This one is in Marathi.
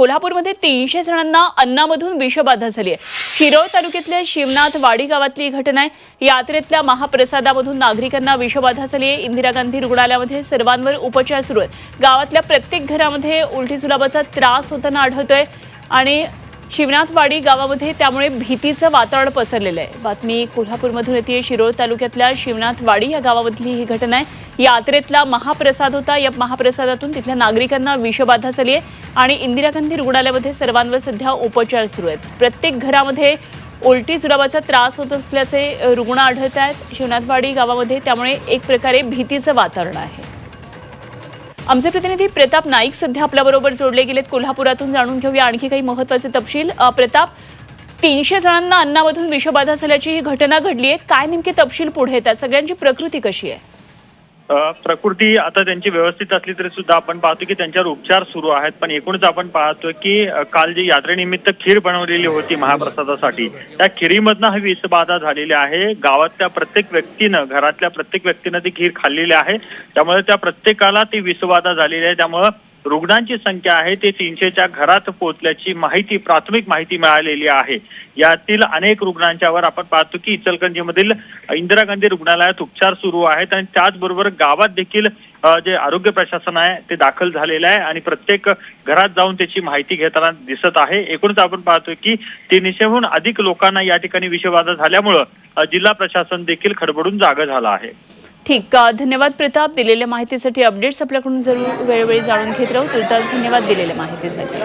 कोल्हापूरमध्ये तीनशे जणांना अन्नामधून विषबाधा झाली आहे. शिरोळ तालुक्यातल्या शिवनाथ वाडी गावातली ही घटना आहे. यात्रेतल्या महाप्रसादामधून नागरिकांना विषबाधा झाली आहे. इंदिरा गांधी रुग्णालयामध्ये सर्वांवर उपचार सुरू आहेत. गावातल्या प्रत्येक घरामध्ये उलटी जुलाबाचा त्रास होताना आढळतोय. आणि शिवनाथवाडी गावामध्ये त्यामुळे भीतीचं वातावरण पसरलेलं आहे. बातमी कोल्हापूरमधून येते. शिरोळ तालुक्यातल्या शिवनाथवाडी या गावामधली ही घटना आहे. यात्रेतला महाप्रसाद होता. या महाप्रसादातून तिथल्या नागरिकांना विषबाधा झाली आहे आणि इंदिरा गांधी रुग्णालयामध्ये सर्वांवर सध्या उपचार सुरू आहेत. प्रत्येक घरामध्ये उलटी जुलाबाचा त्रास होत असल्याचे रुग्ण आढळत आहेत शिवनाथवाडी गावामध्ये त्यामुळे एक प्रकारे भीतीचं वातावरण आहे. आमचे प्रतिनिधी प्रताप नाईक सध्या आपल्याबरोबर जोडले गेलेत. कोल्हापुरातून जाणून घेऊया आणखी काही महत्त्वाचे तपशील. प्रताप तीनशे जणांना अन्नामधून विषबाधा झाल्याची ही घटना घडली आहे काय नेमके तपशील पुढे येतात? सगळ्यांची प्रकृती कशी आहे? प्रकृती आता त्यांची व्यवस्थित असली तरी सुद्धा आपण पाहतो की त्यांच्यावर उपचार सुरू आहेत. पण एकूणच आपण पाहतोय की काल जी यात्रेनिमित्त खीर बनवलेली होती महाप्रसादासाठी त्या खिरीमधनं ही विषबाधा झालेली आहे. गावातल्या प्रत्येक व्यक्तीनं घरातल्या प्रत्येक व्यक्तीनं ती खीर खाल्लेली आहे. त्यामुळे त्या प्रत्येकाला ती विषबाधा झालेली आहे. त्यामुळं रुग्णांची संख्या आहे ते तीनशेच्या घरात पोहोचल्याची माहिती प्राथमिक माहिती मिळालेली आहे. यातील अनेक रुग्णांच्यावर आपण पाहतो की इचलकरंजीमधील इंदिरा गांधी रुग्णालयात उपचार सुरू आहेत आणि त्याचबरोबर गावात देखील जे आरोग्य प्रशासन आहे ते दाखल झालेलं आहे आणि प्रत्येक घरात जाऊन त्याची माहिती घेताना दिसत आहे. एकूणच आपण पाहतोय की तीनशेहून अधिक लोकांना या ठिकाणी विषबाधा झाल्यामुळं जिल्हा प्रशासन देखील खडबडून जागं झालं आहे. ठीक धन्यवाद प्रताप. दिलेल्या माहितीसाठी अपडेट्स आपल्याकडून जरूर वेळोवेळी जाणून घेत राहू. तुर्तास धन्यवाद दिलेल्या माहितीसाठी.